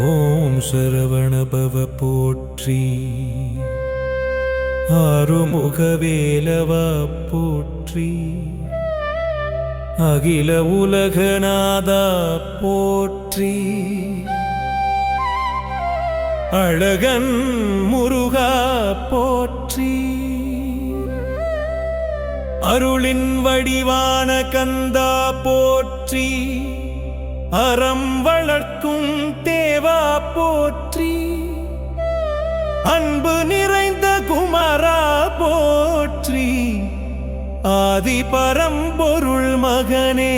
ஓம் சரவணபவ போற்றி ஆறுமுகவேலவா போற்றி அகில உலகநாதா போற்றி. அழகன் முருகா போற்றி. அருளின் வடிவான கந்தா போற்றி. அறம் வளர்க்கும் தேவா போற்றி. அன்பு நிறைந்த குமரா போற்றி. ஆதிபரம்பொருள் மகனே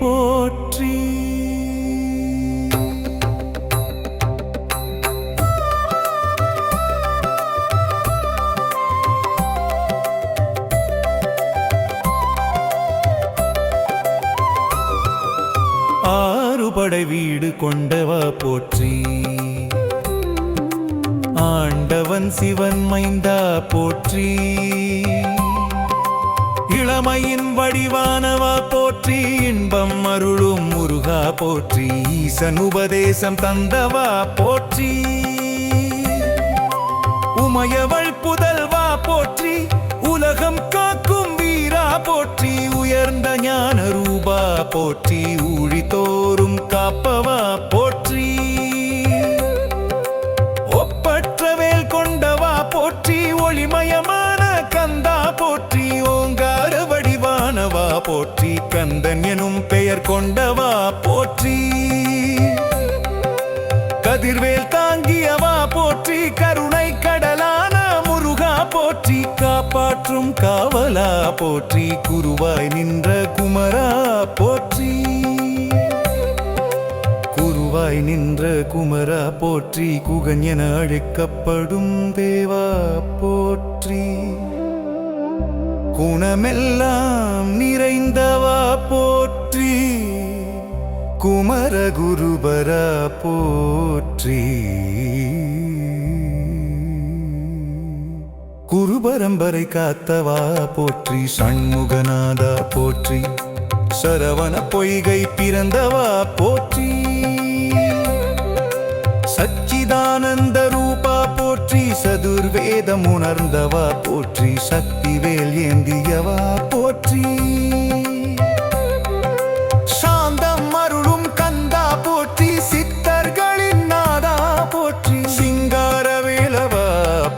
போற்றி. ஆறுபடை வீடு கொண்டவா போற்றி. ஆண்டவன் சிவன் மைந்தா போற்றி. இளமையின் வடிவானவா போற்றி இன்பம் அருளும் முருகா போற்றி ஈசன் உபதேசம் தந்தவா போற்றி. உமையவள் புதல்வா போற்றி உலகம் காக்கும் வீரா போற்றி உயர்ந்த ஞான ரூபா போற்றி ஊழித்தோறும் காப்பவா தாங்கியவா போற்றி. கதிர்வேல் தாங்கியவா போற்றி. கருணை கடலான முருகா போற்றி. காப்பாற்றும் காவலா போற்றி. குருவாய் நின்ற குமரா போற்றி. குருவாய் நின்ற குமரா போற்றி. குகன் என அழைக்கப்படும் தேவா போற்றி. குணமெல்லாம் நிறைந்தவ குமர குருபரா போற்றி. குருபரம்பரை காத்தவா போற்றி. சண்முகநாதா போற்றி. சரவண பொய்கை பிறந்தவா போற்றி. சச்சிதானந்த ரூபா போற்றி. சதுர்வேதம் உணர்ந்தவா போற்றி. சக்திவேல் ஏந்தியவா போற்றி.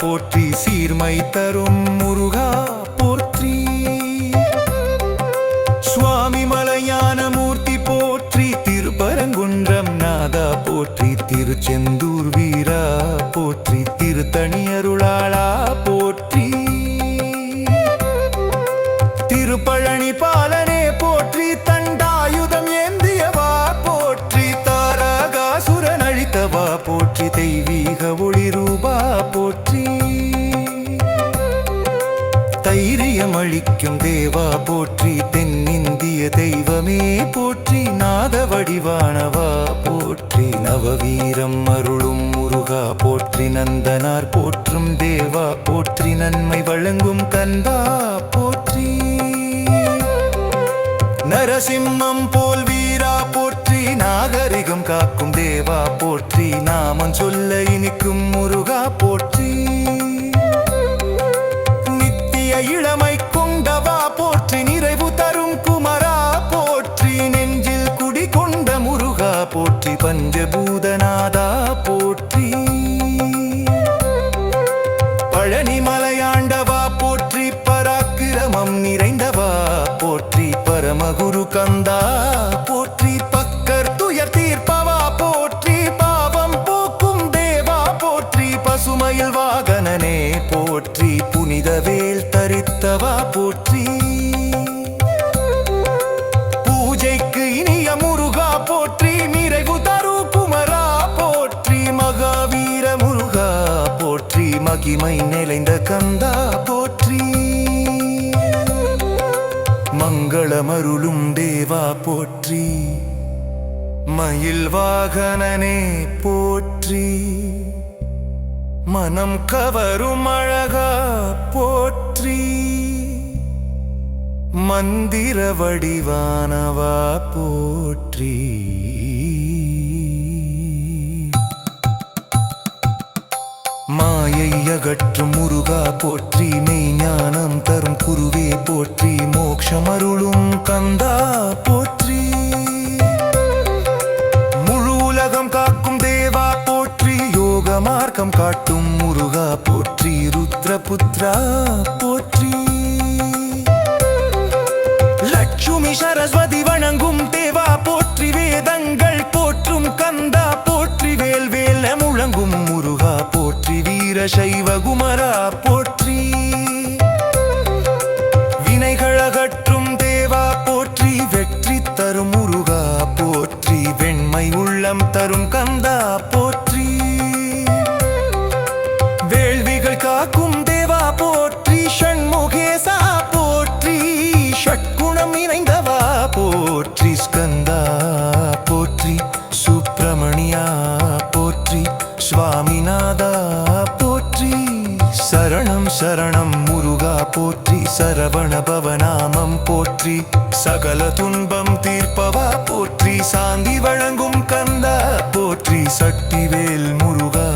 போற்றி சீர்மை தரும் முருகா போற்றி. சுவாமி மலையான மூர்த்தி போற்றி திருப்பரங்குன்றம் நாதா போற்றி திருச்செந்தூர் வீரா போற்றி திருத்தணியருளாளா அருளாளா ரூபா போற்றி தெய்வீக ஒளி ரூபா போற்றி. தைரியம் அளிக்கும் தேவா போற்றி தென்னிந்திய தெய்வமே போற்றி நாத வடிவானவா போற்றி. நவவீரம் அருளும் முருகா போற்றி நந்தனார் போற்றும் தேவா போற்றி நன்மை வழங்கும் கந்தா போற்றி. நரசிம்மம் போல் வீரா போற்றி நாகரிகம் காக்கும் போற்றி நாமம் சொல்ல இனிக்கும் முருகா போற்றி. நித்திய இளமை கொண்டவா போற்றி நிறைவு தரும் குமரா போற்றி. நெஞ்சில் குடி கொண்ட முருகா போற்றி பஞ்சபூதநாதா போற்றி. பழனி மலையாண்டவா போற்றி பராக்கிரமம் நிறைந்தவா போற்றி. பரமகுரு கந்தா போற்றி தரித்தவா போற்றி. பூஜைக்கு இனிய முருகா போற்றி நிறைவு தரு குமரா போற்றி. மகாவீர முருகா போற்றி மகிமை நிலைந்த கந்தா போற்றி. மங்களமருளும் தேவா போற்றி. மயில் வாகனனே போற்றி. மனம் கவரும் அழகா போற்றி. மந்திர வடிவானவா போற்றி. மாயை அகற்றும் முருகா போற்றி மெய்ஞானம் தரும் குருவே போற்றி மோட்சமருளும் கந்தா போற்றி. முழு உலகம் காக்கும் தேவா போற்றி யோக மார்க்கம் காட்டும் முருகா போற்றி ருத்ரபுத்ரா சரஸ்வதி வணங்கும் தேவா போற்றி வேதங்கள் போற்றும் கந்தா போற்றி வேல்வேல முழங்கும் முருகா போற்றி வீரசை போற்றி. சகல துன்பம் தீர்ப்பவா? போற்றி. சாந்தி வழங்கும் கந்தா போற்றி. சக்திவேல் முருகா.